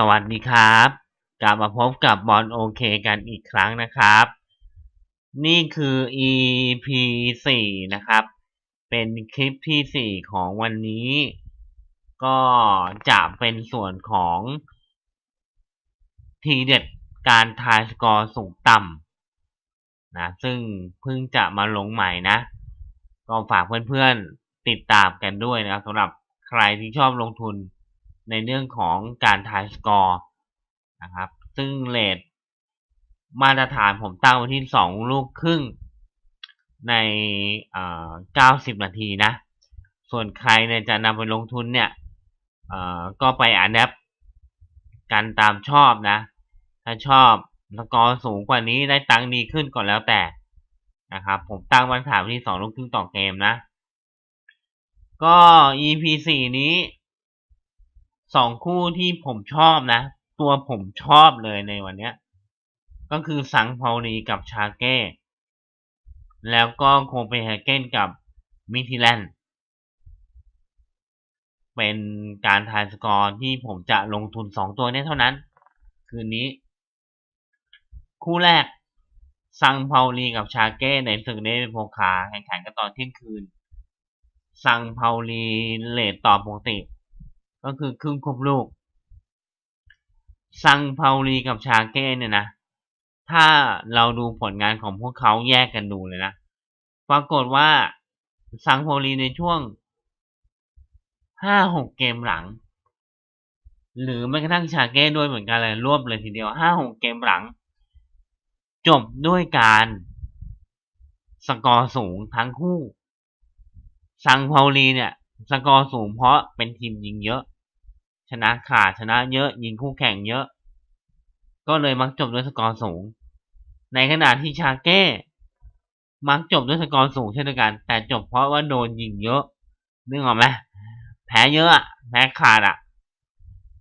สวัสดีครับ กลับมาพบกับบอลโอเคกันอีกครั้งนะครับ นี่คือ EP 4นะครับ เป็นคลิปที่ 4 ของวันนี้ ก็จะเป็นส่วนของ ทีเด็ดการทายสกอร์สูงต่ำนะ ซึ่งเพิ่งจะมาลงใหม่นะ ก็ฝากเพื่อนๆติดตามกันด้วยนะครับสำหรับใครที่ชอบลงทุน ในเรื่องของการทายสกอร์นะครับ ซึ่งเลทมาตรฐานผมตั้งไว้ที่ 2 ลูกครึ่งในเอ่อ90 นาทีนะ ส่วนใครเนี่ยจะนำไปลงทุนเนี่ยก็ไปอ่านแอปกันตามชอบนะ ถ้าชอบสกอร์สูงกว่านี้ได้ตังค์ดีขึ้นก่อนแล้วแต่นะครับ ผมตั้งมาตรฐานที่ 2 ลูกครึ่งต่อเกมนะ ก็ EP 4 นี้ สองคู่ที่ผมชอบนะ ตัวผมชอบเลยในวันเนี้ย ก็คือสังเปาลีกับชาเก้ แล้วก็โคเปนเฮเกนกับมิทิแลนด์เป็นการทายสกอร์ที่ผมจะลงทุนสองตัวนี้เท่านั้น คืนนี้ คู่แรกซังเปาลีกับชาเก้ในศึกเดนโพคาแข่งขันกันตอนเที่ยงคืนซังเปาลีเลทต่อปกติ ก็คือครึ่งครบลูก ซังเปาลีกับชาเก้เนี่ยนะ ถ้าเราดูผลงานของพวกเขาแยกกันดูเลยนะ ปรากฏว่าซังเปาลีในช่วงห้าหกเกมหลัง หรือแม้กระทั่งชาเก้ด้วยเหมือนกันเลยรวบเลยทีเดียวห้าหกเกมหลัง จบด้วยการสกอร์สูงทั้งคู่ ซังเปาลีเนี่ย สกอร์สูงเพราะเป็นทีมยิงเยอะ ชนะขาดชนะเยอะยิงคู่แข่งเยอะ ก็เลยมักจบด้วยสกอร์สูง ในขณะที่ชาเก้ มักจบด้วยสกอร์สูงเช่นเดียวกัน แต่จบเพราะว่าโดนยิงเยอะนึกออกไหมแพ้เยอะแพ้ขาดอะ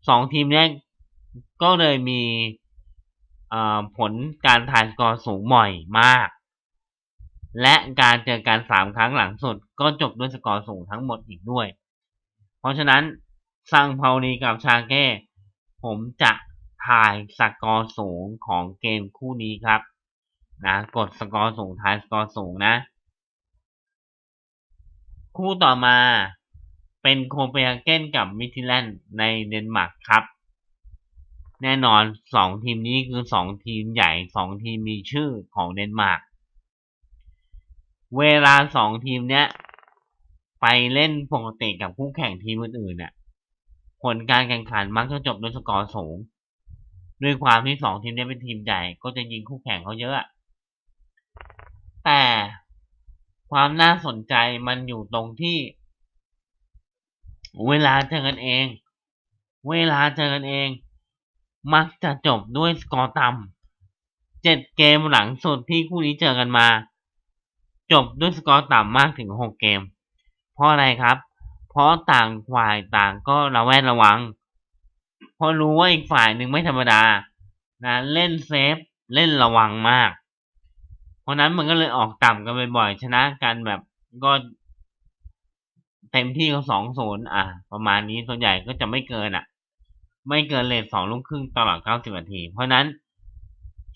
สองทีมนี้ก็เลยมีผลการถ่ายสกอร์สูงบ่อยมาก และการเจอกันสามครั้งหลังสุดก็จบด้วยสกอร์สูงทั้งหมดอีกด้วย เพราะฉะนั้น ซังเปาลีกับชาเก้ ผมจะถ่ายสกอร์สูงของเกมคู่นี้ครับ นะ กดสกอร์สูงถ่ายสกอร์สูงนะ คู่ต่อมาเป็นโคเปนเฮเกนกับมิทิแลนด์ในเดนมาร์กครับ แน่นอนสองทีมนี้คือสองทีมใหญ่สองทีมมีชื่อของเดนมาร์กเวลาสองทีมเนี้ยไปเล่นปกติกับคู่แข่งทีมอื่นๆเนี่ย ผลการแข่งขันมักจะจบด้วยสกอร์สูง ด้วยความที่สองทีมนี้เป็นทีมใหญ่ก็จะยิงคู่แข่งเขาเยอะ แต่ความน่าสนใจมันอยู่ตรงที่ เวลาเจอกันเอง เวลาเจอกันเอง มักจะจบด้วยสกอร์ต่ำเจ็ดเกมหลังสุดที่คู่นี้เจอกันมา จบด้วยสกอร์ต่ำมากถึง6เกม เพราะอะไรครับ ราะต่างฝ่ายต่างก็ระแวดระวัง เพราะรู้ว่าอีกฝ่ายหนึ่งไม่ธรรมดา นะ เล่นเซฟ เล่นระวังมาก เพราะนั้นมันก็เลยออกต่ำกันบ่อยๆชนะกันแบบก็เต็มที่ก็สองศูนย์อะ ประมาณนี้ส่วนใหญ่ก็จะไม่เกินอะ ไม่เกินเลทสองลูกครึ่งตลอดเก้าสิบนาที เพราะนั้น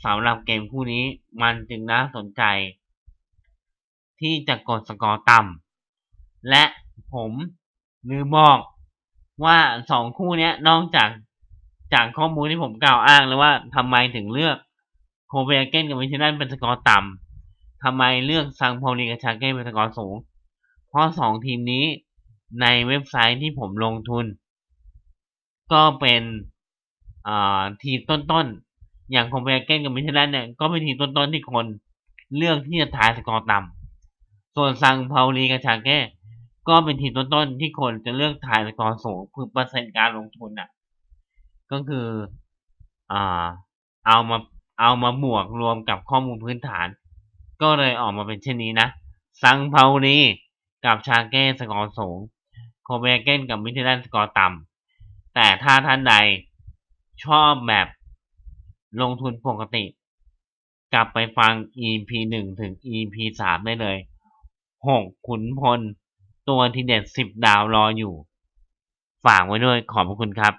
สำหรับเกมคู่นี้มันจึงน่าสนใจ ที่จะกดสกอร์ต่ำและผม ลืมบอกว่าสองคู่นี้นอกจากจากข้อมูลที่ผมกล่าวอ้างแล้วว่าทำไมถึงเลือกโคเปนเกนกับวิชนันเป็นสกอร์ต่ำทำไมเลือกซังพอลีกับชาเก้เป็นสกอร์สูง เพราะสองทีมนี้ในเว็บไซต์ที่ผมลงทุน ก็เป็นทีมต้นๆ อย่างโคเปนเกนกับวิชนันเนี่ยก็เป็นทีมต้นๆที่คนเลือกที่จะทายสกอร์ต่ำส่วนซังเปาลีกับชาแก้ ก็เป็นทีมต้นๆที่คนจะเลือกถ่ายสกอร์สูงคือเปอร์เซ็นต์การลงทุนอะ ก็คืออ่าเอามาเอามาบวกรวมกับข้อมูลพื้นฐาน ก็เลยออกมาเป็นเช่นนี้นะ ซังเปาลีกับชาเก้สกอร์สูง โคเบเกนกับมิเทลันสกอร์ต่ำแต่ถ้าท่านใดชอบแบบลงทุนปกติ กลับไปฟัง EP 1 ถึง EP 3 ได้เลยหกขุนพล ตัวทีเด็ดสิบดาวรออยู่ ฝากไว้ด้วยขอบพระคุณครับ